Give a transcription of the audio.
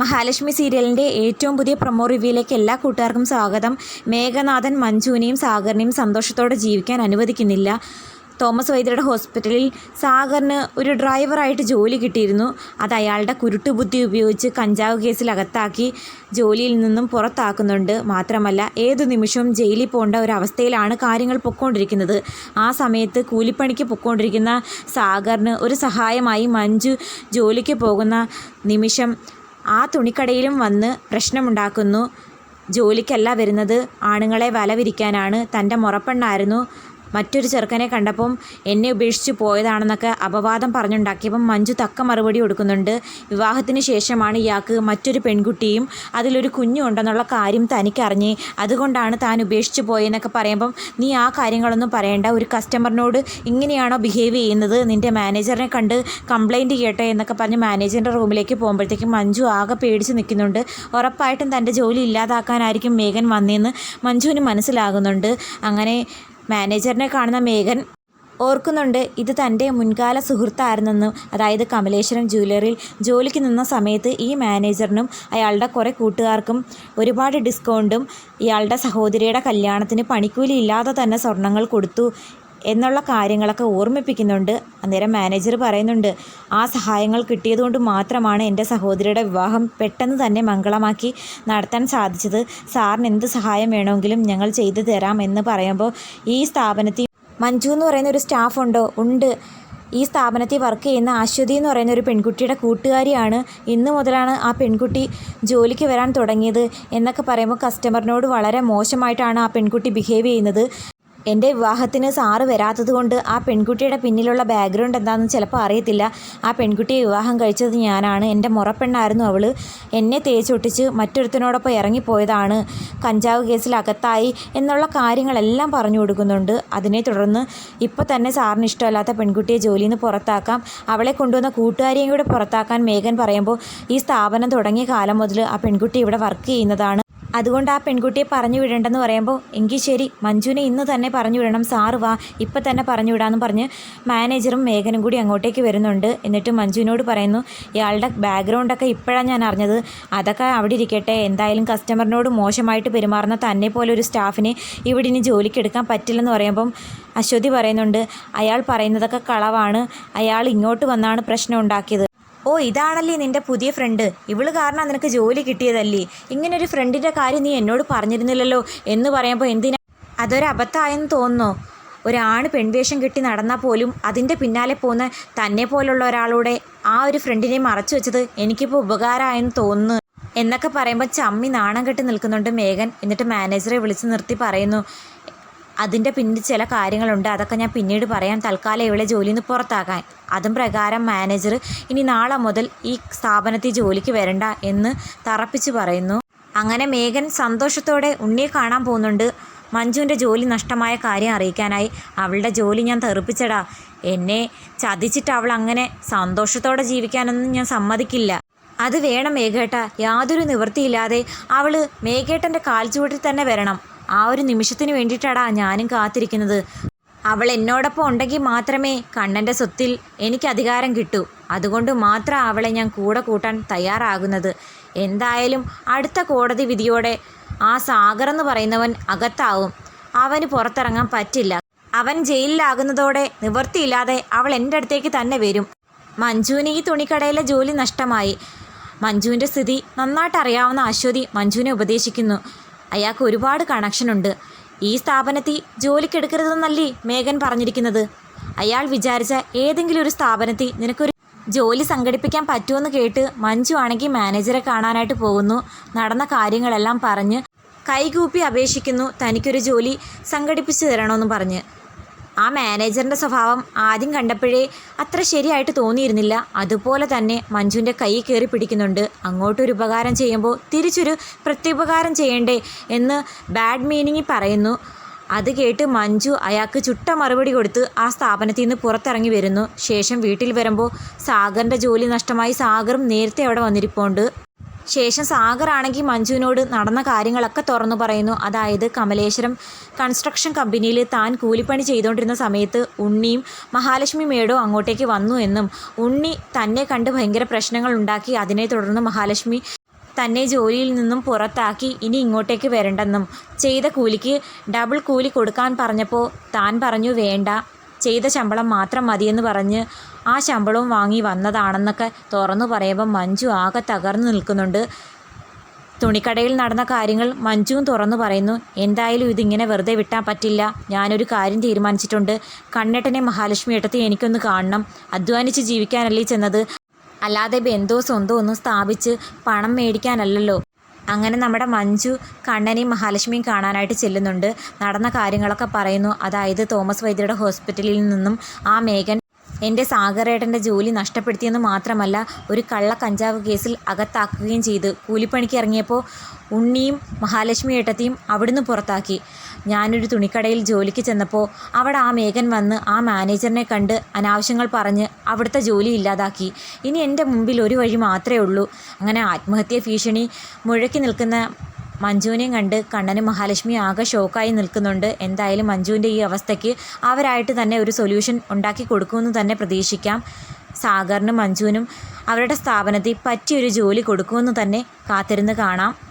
മഹാലക്ഷ്മി സീരിയലിന്റെ ഏറ്റവും പുതിയ പ്രൊമോ റിവ്യൂയിലേക്ക് എല്ലാ കൂട്ടുകാർക്കും സ്വാഗതം. മേഘനാഥൻ മഞ്ജുവിനെയും സാഗറിനെയും സന്തോഷത്തോടെ ജീവിക്കാൻ അനുവദിക്കുന്നില്ല. തോമസ് വൈദ്യരുടെ ഹോസ്പിറ്റലിൽ സാഗറിന് ഒരു ഡ്രൈവറായിട്ട് ജോലി കിട്ടിയിരുന്നു. അത് അയാളുടെ കുരുട്ടുബുദ്ധി ഉപയോഗിച്ച് കഞ്ചാവ് കേസിൽ അകത്താക്കി ജോലിയിൽ നിന്നും പുറത്താക്കുന്നുണ്ട്. മാത്രമല്ല ഏതു നിമിഷവും ജയിലിൽ പോകേണ്ട ഒരവസ്ഥയിലാണ് കാര്യങ്ങൾ പൊയ്ക്കൊണ്ടിരിക്കുന്നത് ആ സമയത്ത് കൂലിപ്പണിക്ക് പൊയ്ക്കൊണ്ടിരിക്കുന്ന സാഗറിന് ഒരു സഹായമായി മഞ്ജു ജോലിക്ക് പോകുന്ന നിമിഷം ആ തുണിക്കടയിലും വന്ന് പ്രശ്നമുണ്ടാക്കുന്നു. ജോലിക്കല്ല വരുന്നത്. ആണുങ്ങളെ വല വിരിക്കാനാണ് തന്റെ മുറപ്പെണ്ണായിരുന്നു. മറ്റൊരു ചെറുക്കനെ കണ്ടപ്പം എന്നെ ഉപേക്ഷിച്ച് പോയതാണെന്നൊക്കെ അപവാദം പറഞ്ഞുണ്ടാക്കിയപ്പം മഞ്ജു തക്ക മറുപടി കൊടുക്കുന്നുണ്ട്. വിവാഹത്തിന് ശേഷമാണ് ഇയാൾക്ക് മറ്റൊരു പെൺകുട്ടിയും അതിലൊരു കുഞ്ഞും ഉണ്ടെന്നുള്ള കാര്യം തനിക്കറിഞ്ഞ് അതുകൊണ്ടാണ് താൻ ഉപേക്ഷിച്ച് പോയെന്നൊക്കെ പറയുമ്പം നീ ആ കാര്യങ്ങളൊന്നും പറയേണ്ട. ഒരു കസ്റ്റമറിനോട് ഇങ്ങനെയാണോ ബിഹേവ് ചെയ്യുന്നത്? നിന്റെ മാനേജറിനെ കണ്ട് കംപ്ലൈന്റ് ചെയ്യട്ടെ എന്നൊക്കെ പറഞ്ഞ് മാനേജറിന്റെ റൂമിലേക്ക് പോകുമ്പോഴത്തേക്കും മഞ്ജു ആകെ പേടിച്ച് നിൽക്കുന്നുണ്ട്. ഉറപ്പായിട്ടും തന്റെ ജോലി ഇല്ലാതാക്കാനായിരിക്കും മേഘൻ വന്നതെന്ന് മഞ്ജുവിന് മനസ്സിലാകുന്നുണ്ട്. അങ്ങനെ മാനേജറിനെ കാണുന്ന മേഘൻ ഓർക്കുന്നുണ്ട് ഇത് തന്റെ മുൻകാല സുഹൃത്തായിരുന്നെന്നും അതായത് കമലേശ്വരം ജ്വല്ലറിയിൽ ജോലിക്ക് നിന്ന സമയത്ത് ഈ മാനേജറിനും അയാളുടെ കുറേ കൂട്ടുകാർക്കും ഒരുപാട് ഡിസ്കൗണ്ടും ഇയാളുടെ സഹോദരിയുടെ കല്യാണത്തിന് പണിക്കൂലി ഇല്ലാതെ തന്നെ സ്വർണങ്ങൾ കൊടുത്തു എന്നുള്ള കാര്യങ്ങളൊക്കെ ഓർമ്മിപ്പിക്കുന്നുണ്ട്. അന്നേരം മാനേജർ പറയുന്നുണ്ട് ആ സഹായങ്ങൾ കിട്ടിയതുകൊണ്ട് മാത്രമാണ് എന്റെ സഹോദരിയുടെ വിവാഹം പെട്ടെന്ന് തന്നെ മംഗളമാക്കി നടത്താൻ സാധിച്ചത്. സാറിന് എന്ത് സഹായം വേണമെങ്കിലും ഞങ്ങൾ ചെയ്തു തരാം എന്ന് പറയുമ്പോൾ ഈ സ്ഥാപനത്തിൽ മഞ്ജു എന്ന് പറയുന്ന ഒരു സ്റ്റാഫ് ഉണ്ടോ? ഉണ്ട്. ഈ സ്ഥാപനത്തിൽ വർക്ക് ചെയ്യുന്ന അശ്വതി എന്ന് പറയുന്ന ഒരു പെൺകുട്ടിയുടെ കൂട്ടുകാരിയാണ്. ഇന്ന് മുതലാണ് ആ പെൺകുട്ടി ജോലിക്ക് വരാൻ തുടങ്ങിയത്. എന്നൊക്കെ പറയുമ്പോൾ കസ്റ്റമറിനോട് വളരെ മോശമായിട്ടാണ് ആ പെൺകുട്ടി ബിഹേവ് ചെയ്യുന്നത്. എന്റെ വിവാഹത്തിന് സാറ് വരാത്തത് കൊണ്ട് ആ പെൺകുട്ടിയുടെ പിന്നിലുള്ള ബാക്ക്ഗ്രൗണ്ട് എന്താണെന്ന് ചിലപ്പോൾ അറിയത്തില്ല. ആ പെൺകുട്ടിയെ വിവാഹം കഴിച്ചത് ഞാനാണ്. എന്റെ മുറപ്പെണ്ണായിരുന്നു അവൾ എന്നെ തേച്ചൊട്ടിച്ച് മറ്റൊരുത്തനോടൊപ്പം ഇറങ്ങിപ്പോയതാണ്. കഞ്ചാവ് കേസിൽ അകത്തായി എന്നുള്ള കാര്യങ്ങളെല്ലാം പറഞ്ഞു കൊടുക്കുന്നുണ്ട്. അതിനെ തുടർന്ന് ഇപ്പോൾ തന്നെ സാറിന് ഇഷ്ടമല്ലാത്ത പെൺകുട്ടിയെ ജോലിയിൽ നിന്ന് പുറത്താക്കാം. അവളെ കൊണ്ടുവന്ന കൂട്ടുകാരിയും കൂടെ പുറത്താക്കാൻ മേഘൻ പറയുമ്പോൾ ഈ സ്ഥാപനം തുടങ്ങിയ കാലം മുതൽ ആ പെൺകുട്ടി ഇവിടെ വർക്ക് ചെയ്യുന്നതാണ്. അതുകൊണ്ട് ആ പെൺകുട്ടിയെ പറഞ്ഞു വിടണ്ടെന്ന് പറയുമ്പോൾ എങ്കിൽ ശരി മഞ്ജുവിനെ ഇന്ന് തന്നെ പറഞ്ഞു വിടണം സാറ് വാ ഇപ്പം തന്നെ പറഞ്ഞു വിടാമെന്ന് പറഞ്ഞ് മാനേജറും മേഘനും കൂടി അങ്ങോട്ടേക്ക് വരുന്നുണ്ട്. എന്നിട്ട് മഞ്ജുവിനോട് പറയുന്നു ഇയാളുടെ ബാക്ക്ഗ്രൗണ്ടൊക്കെ ഇപ്പോഴാണ് ഞാൻ അറിഞ്ഞത്. അതൊക്കെ അവിടെ ഇരിക്കട്ടെ. എന്തായാലും കസ്റ്റമറിനോട് മോശമായിട്ട് പെരുമാറുന്ന തന്നെ പോലെ ഒരു സ്റ്റാഫിനെ ഇവിടെ ഇനി ജോലിക്ക് എടുക്കാൻ പറ്റില്ലെന്ന് പറയുമ്പം അശ്വതി പറയുന്നുണ്ട് അയാൾ പറയുന്നതൊക്കെ കളവാണ്. അയാൾ ഇങ്ങോട്ട് വന്നാണ് പ്രശ്നം ഉണ്ടാക്കിയത്. ഓ ഇതാണല്ലേ നിന്റെ പുതിയ ഫ്രണ്ട് ഇവൾ കാരണം നിനക്ക് ജോലി കിട്ടിയതല്ലേ. ഇങ്ങനൊരു ഫ്രണ്ടിന്റെ കാര്യം നീ എന്നോട് പറഞ്ഞിരുന്നില്ലല്ലോ എന്ന് പറയുമ്പോൾ എന്തിനാ? അതൊരു അബദ്ധമായെന്ന് തോന്നുന്നോ. ഒരാണ് പെൺവേഷം കെട്ടി നടന്നാൽ പോലും അതിന്റെ പിന്നാലെ പോകുന്ന തന്നെ പോലുള്ള ഒരാളുടെ ആ ഒരു ഫ്രണ്ടിനെ മറച്ചു വെച്ചത് എനിക്കിപ്പോൾ ഉപകാരമായെന്ന് തോന്നുന്നു. എന്നൊക്കെ പറയുമ്പോൾ ചമ്മി നാണം കെട്ടി നിൽക്കുന്നുണ്ട് മേഘൻ. എന്നിട്ട് മാനേജറെ വിളിച്ച് നിർത്തി പറയുന്നു അതിന്റെ പിന്നിൽ ചില കാര്യങ്ങളുണ്ട്. അതൊക്കെ ഞാൻ പിന്നീട് പറയാം. തൽക്കാലം ഇവളെ ജോലിയിൽ നിന്ന് പുറത്താക്കാൻ അതും പ്രകാരം മാനേജർ ഇനി നാളെ മുതൽ ഈ സ്ഥാപനത്തിൽ ജോലിക്ക് വരണ്ട എന്ന് തറപ്പിച്ച് പറയുന്നു. അങ്ങനെ മേഘൻ സന്തോഷത്തോടെ ഉണ്ണിയെ കാണാൻ പോകുന്നുണ്ട്. മഞ്ജുവിന്റെ ജോലി നഷ്ടമായ കാര്യം അറിയിക്കാനായി അവളുടെ ജോലി ഞാൻ തെറിപ്പിച്ചടാ. എന്നെ ചതിച്ചിട്ട് അവൾ അങ്ങനെ സന്തോഷത്തോടെ ജീവിക്കാനൊന്നും ഞാൻ സമ്മതിക്കില്ല. അത് വേണം മേഘേട്ട. യാതൊരു നിവൃത്തിയില്ലാതെ അവൾ മേഘേട്ടന്റെ കാൽച്ചുവട്ടിൽ തന്നെ വരണം. ആ ഒരു നിമിഷത്തിന് വേണ്ടിയിട്ടാടാ ഞാനും കാത്തിരിക്കുന്നത്. അവൾ എന്നോടൊപ്പം ഉണ്ടെങ്കിൽ മാത്രമേ കണ്ണന്റെ സ്വത്തിൽ എനിക്ക് അധികാരം കിട്ടൂ. അതുകൊണ്ട് മാത്രം അവളെ ഞാൻ കൂടെ കൂട്ടാൻ തയ്യാറാകുന്നത്. എന്തായാലും അടുത്ത കോടതി വിധിയോടെ ആ സാഗർ എന്ന് പറയുന്നവൻ അകത്താവും. അവന് പുറത്തിറങ്ങാൻ പറ്റില്ല. അവൻ ജയിലിലാകുന്നതോടെ നിവൃത്തിയില്ലാതെ അവൾ എന്റെ അടുത്തേക്ക് തന്നെ വരും. മഞ്ജുവിന് ഈ തുണിക്കടയിലെ ജോലി നഷ്ടമായി. മഞ്ജുവിന്റെ സ്ഥിതി നന്നായിട്ട് അറിയാവുന്ന അശ്വതി മഞ്ജുവിനെ ഉപദേശിക്കുന്നു. അയാൾക്ക് ഒരുപാട് കണക്ഷനുണ്ട് ഈ സ്ഥാപനത്തിൽ ജോലിക്കെടുക്കരുതെന്നല്ലേ മേഘൻ പറഞ്ഞിരിക്കുന്നത്? അയാൾ വിചാരിച്ച ഏതെങ്കിലും ഒരു സ്ഥാപനത്തിൽ നിനക്കൊരു ജോലി സംഘടിപ്പിക്കാൻ പറ്റുമെന്ന് കേട്ട് മഞ്ജു ആണെങ്കിൽ മാനേജറെ കാണാനായിട്ട് പോകുന്നു. നടന്ന കാര്യങ്ങളെല്ലാം പറഞ്ഞ് കൈകൂപ്പി അപേക്ഷിക്കുന്നു തനിക്കൊരു ജോലി സംഘടിപ്പിച്ചു തരണമെന്ന് പറഞ്ഞ്. ആ മാനേജറിന്റെ സ്വഭാവം ആദ്യം കണ്ടപ്പോഴേ അത്ര ശരിയായിട്ട് തോന്നിയിരുന്നില്ല. അതുപോലെ തന്നെ മഞ്ജുവിന്റെ കൈ കയറി പിടിക്കുന്നുണ്ട്. അങ്ങോട്ടൊരു ഉപകാരം ചെയ്യുമ്പോൾ തിരിച്ചൊരു പ്രത്യുപകാരം ചെയ്യണ്ടേ എന്ന് ബാഡ് മീനിങ്ങിൽ പറയുന്നു. അത് കേട്ട് മഞ്ജു അയാൾക്ക് ചുട്ട മറുപടി കൊടുത്ത് ആ സ്ഥാപനത്തിൽ നിന്ന് പുറത്തിറങ്ങി വരുന്നു. ശേഷം വീട്ടിൽ വരുമ്പോൾ സാഗറിന്റെ ജോലി നഷ്ടമായി സാഗറും നേരത്തെ അവിടെ വന്നിരിപ്പുണ്ട്. ശേഷം സാഗർ ആണെങ്കിൽ മഞ്ജുവിനോട് നടന്ന കാര്യങ്ങളൊക്കെ തുറന്നു പറയുന്നു. അതായത് കമലേശ്വരം കൺസ്ട്രക്ഷൻ കമ്പനിയിൽ താൻ കൂലിപ്പണി ചെയ്തുകൊണ്ടിരുന്ന സമയത്ത് ഉണ്ണിയും മഹാലക്ഷ്മി മേഡോ അങ്ങോട്ടേക്ക് വന്നു എന്നും ഉണ്ണി തന്നെ കണ്ട് ഭയങ്കര പ്രശ്നങ്ങൾ ഉണ്ടാക്കി അതിനെ തുടർന്ന് മഹാലക്ഷ്മി തന്നെ ജോലിയിൽ നിന്നും പുറത്താക്കി ഇനി ഇങ്ങോട്ടേക്ക് വരണ്ടെന്നും ചെയ്ത കൂലിക്ക് ഡബിൾ കൂലി കൊടുക്കാൻ പറഞ്ഞപ്പോൾ താൻ പറഞ്ഞു വേണ്ട ചെയ്ത ശമ്പളം മാത്രം മതിയെന്ന് പറഞ്ഞ് ആ ശമ്പളവും വാങ്ങി വന്നതാണെന്നൊക്കെ തുറന്നു പറയുമ്പോൾ മഞ്ജു ആകെ തകർന്നു നിൽക്കുന്നുണ്ട്. തുണിക്കടയിൽ നടന്ന കാര്യങ്ങൾ മഞ്ജുവും തുറന്നു പറയുന്നു. എന്തായാലും ഇതിങ്ങനെ വെറുതെ വിട്ടാൻ പറ്റില്ല. ഞാനൊരു കാര്യം തീരുമാനിച്ചിട്ടുണ്ട്. കണ്ണേട്ടനെ മഹാലക്ഷ്മി ഏട്ടത്തെ എനിക്കൊന്ന് കാണണം. അധ്വാനിച്ച് ജീവിക്കാനല്ലേ ചെന്നത്. അല്ലാതെ ബന്ധോ സ്വന്തോ ഒന്നും സ്ഥാപിച്ച് പണം മേടിക്കാനല്ലല്ലോ. അങ്ങനെ നമ്മുടെ മഞ്ജു കണ്ണനെയും മഹാലക്ഷ്മിയും കാണാനായിട്ട് ചെല്ലുന്നുണ്ട്. നടന്ന കാര്യങ്ങളൊക്കെ പറയുന്നു. അതായത് തോമസ് വൈദ്യരുടെ ഹോസ്പിറ്റലിൽ നിന്നും ആ മേഘൻ എന്റെ സാഗറേട്ടന്റെ ജോലി നഷ്ടപ്പെടുത്തിയെന്ന് മാത്രമല്ല ഒരു കള്ള കഞ്ചാവ് കേസിൽ അകത്താക്കുകയും ചെയ്ത്. കൂലിപ്പണിക്ക് ഇറങ്ങിയപ്പോൾ ഉണ്ണിയും മഹാലക്ഷ്മി ഏട്ടത്തിയും അവിടുന്ന് പുറത്താക്കി. ഞാനൊരു തുണിക്കടയിൽ ജോലിക്ക് ചെന്നപ്പോൾ അവിടെ ആ മേഘൻ വന്ന് ആ മാനേജറിനെ കണ്ട് അനാവശ്യങ്ങൾ പറഞ്ഞ് അവിടുത്തെ ജോലി ഇല്ലാതാക്കി. ഇനി എന്റെ മുമ്പിൽ ഒരു വഴി മാത്രമേ ഉള്ളൂ. അങ്ങനെ ആത്മഹത്യ ഭീഷണി മുഴക്കി നിൽക്കുന്ന മഞ്ജുവിനെയും കണ്ട് കണ്ണനും മഹാലക്ഷ്മി ആകെ ഷോക്കായി നിൽക്കുന്നുണ്ട്. എന്തായാലും മഞ്ജുവിന്റെ ഈ അവസ്ഥയ്ക്ക് അവരായിട്ട് തന്നെ ഒരു സൊല്യൂഷൻ ഉണ്ടാക്കി കൊടുക്കുമെന്ന് തന്നെ പ്രതീക്ഷിക്കാം. സാഗറിനും മഞ്ജുവിനും അവരുടെ സ്ഥാപനത്തിൽ പറ്റിയൊരു ജോലി കൊടുക്കുമെന്ന് തന്നെ കാത്തിരുന്ന് കാണാം.